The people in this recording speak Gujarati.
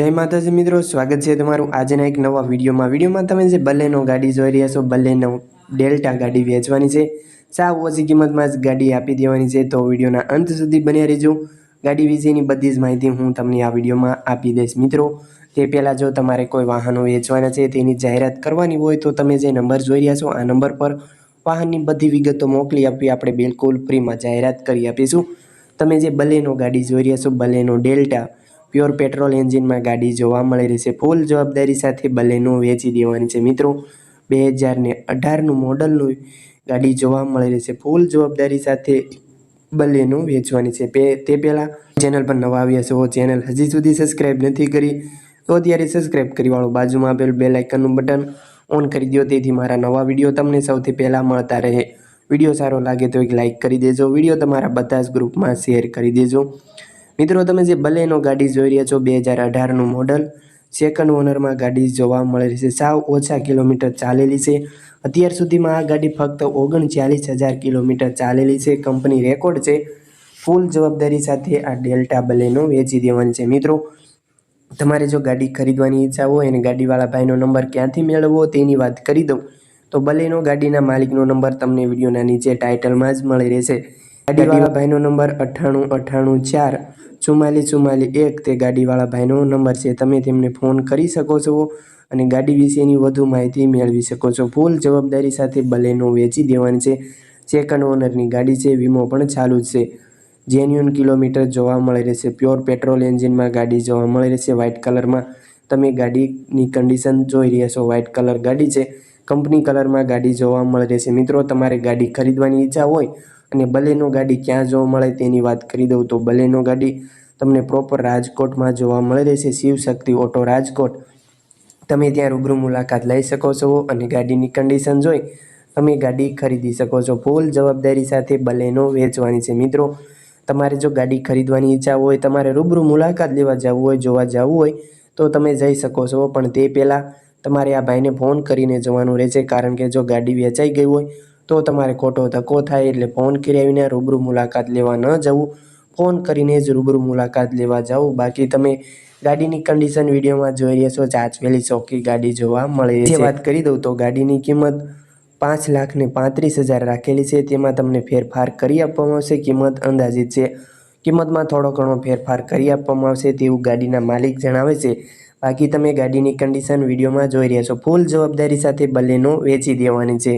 જય માતાજી મિત્રો, સ્વાગત છે તમારું આજના એક નવા વિડીયોમાં. વિડીયોમાં તમે જે બલેનો ગાડી જોઈ રહ્યા છો, બલેનો ડેલ્ટા ગાડી વેચવાની છે. સાવ ઓછી કિંમતમાં જ ગાડી આપી દેવાની છે. તો વિડીયોના અંત સુધી બન્યા રહેજો. ગાડી વિશેની બધી જ માહિતી હું તમને આ વિડીયોમાં આપી દઈશ. મિત્રો, તે પહેલાં જો તમારે કોઈ વાહનો વેચવાના છે, તેની જાહેરાત કરવાની હોય, તો તમે જે નંબર જોઈ રહ્યા છો, આ નંબર પર વાહનની બધી વિગતો મોકલી આપી, આપણે બિલકુલ ફ્રીમાં જાહેરાત કરી આપીશું. તમે જે બલેનો ગાડી જોઈ રહ્યા છો, બલેનો ડેલ્ટા પ્યોર પેટ્રોલ એન્જિનમાં ગાડી જોવા મળી રહેશે ફૂલ જવાબદારી સાથે બલેનો વેચી દેવાની છે. મિત્રો, બે હજાર ને અઢારનું મોડલનું ગાડી જોવા મળી રહેશે ફૂલ જવાબદારી સાથે બલેનો વેચવાની છે. તે પહેલાં ચેનલ પર નવા આવ્યા છો, ચેનલ હજી સુધી સબસ્ક્રાઈબ નથી કરી, તો અત્યારે સબસ્ક્રાઈબ કરી વાળો બાજુમાં આપેલું બે લાઇકનનું બટન ઓન કરી દો. તેથી મારા નવા વીડિયો તમને સૌથી પહેલાં મળતા રહે. વીડિયો સારો લાગે તો એક લાઇક કરી દેજો. વીડિયો તમારા બધા જ ગ્રુપમાં શેર કરી દેજો. મિત્રો, તમે જે બલેનો ગાડી જોઈ રહ્યા છો, બે હજાર અઢારનું મોડલ સેકન્ડ ઓનરમાં ગાડી જોવા મળે છે. સાવ ઓછા કિલોમીટર ચાલેલી છે. અત્યાર સુધીમાં આ ગાડી ફક્ત ઓગણચાલીસ હજાર કિલોમીટર ચાલેલી છે. કંપની રેકોર્ડ છે. ફૂલ જવાબદારી સાથે આ ડેલ્ટા બલેનો વેચી દેવાની છે. મિત્રો, તમારે જો ગાડી ખરીદવાની ઈચ્છા હોય અને ગાડીવાળા ભાઈનો નંબર ક્યાંથી મેળવવો તેની વાત કરી દઉં. તો બલેનો ગાડીના માલિકનો નંબર તમને વિડીયોના નીચે ટાઇટલમાં જ મળી રહેશે. ગાડીવાળા ભાઈનો નંબર અઠ્ઠાણું અઠ્ઠાણું ચાર. ચુમ્માલીસ ચુમ્માલીસ એક તે ગાડીવાળા ભાઈનો નંબર છે. તમે તેમને ફોન કરી શકો છો અને ગાડી વિશેની વધુ માહિતી મેળવી શકો છો. ફૂલ જવાબદારી સાથે બલેનો વેચી દેવાની છે. સેકન્ડ ઓનરની ગાડી છે. વીમો પણ ચાલુ છે. જેન્યુન કિલોમીટર જોવા મળી રહેશે. પ્યોર પેટ્રોલ એન્જિનમાં ગાડી જોવા મળી રહેશે. વ્હાઇટ કલરમાં તમે ગાડીની કન્ડિશન જોઈ રહ્યા છો. વ્હાઇટ કલર ગાડી છે. કંપની કલરમાં ગાડી જોવા મળી રહેશે. મિત્રો, તમારે ગાડી ખરીદવાની ઈચ્છા હોય અને બલેનો ગાડી ક્યાં જોવા મળે તેની વાત કરી દઉં તો બલેનો ગાડી તમને પ્રોપર રાજકોટમાં જોવા મળી રહેશે. શિવશક્તિ ઓટો રાજકોટ. તમે ત્યાં રૂબરૂ મુલાકાત લઈ શકો છો અને ગાડીની કન્ડિશન જોઈ તમે ગાડી ખરીદી શકો છો. ફૂલ જવાબદારી સાથે બલેનો વેચવાની છે. મિત્રો, તમારે જો ગાડી ખરીદવાની ઈચ્છા હોય, તમારે રૂબરૂ મુલાકાત લેવા જવું હોય, જોવા જવું હોય, તો તમે જઈ શકો છો. પણ તે પહેલાં તમારે આ ભાઈને ફોન કરીને જવાનું રહેશે. કારણ કે જો ગાડી વેચાઈ ગઈ હોય તો તમારે ખોટો ધક્કો થાય એટલે ફોન કરાવીને રૂબરૂ મુલાકાત લેવા ન જવું. ફોન કરીને જ રૂબરૂ મુલાકાત લેવા જવું બાકી તમે ગાડીની કન્ડિશન વિડીયોમાં જોઈ રહ્યા છો ચાચવેલી ચોખ્ખી ગાડી જોવા મળે છે. વાત કરી દઉં તો ગાડીની કિંમત પાંચ લાખ ને પાંત્રીસ હજાર રાખેલી છે. તેમાં તમને ફેરફાર કરી આપવામાં આવશે. કિંમત અંદાજિત છે. કિંમતમાં થોડો ઘણો ફેરફાર કરી આપવામાં આવશે તેવું ગાડીના માલિક જણાવે છે. બાકી તમે ગાડીની કન્ડિશન વિડીયોમાં જોઈ રહ્યા છો. ફૂલ જવાબદારી સાથે બલેનો વેચી દેવાની છે.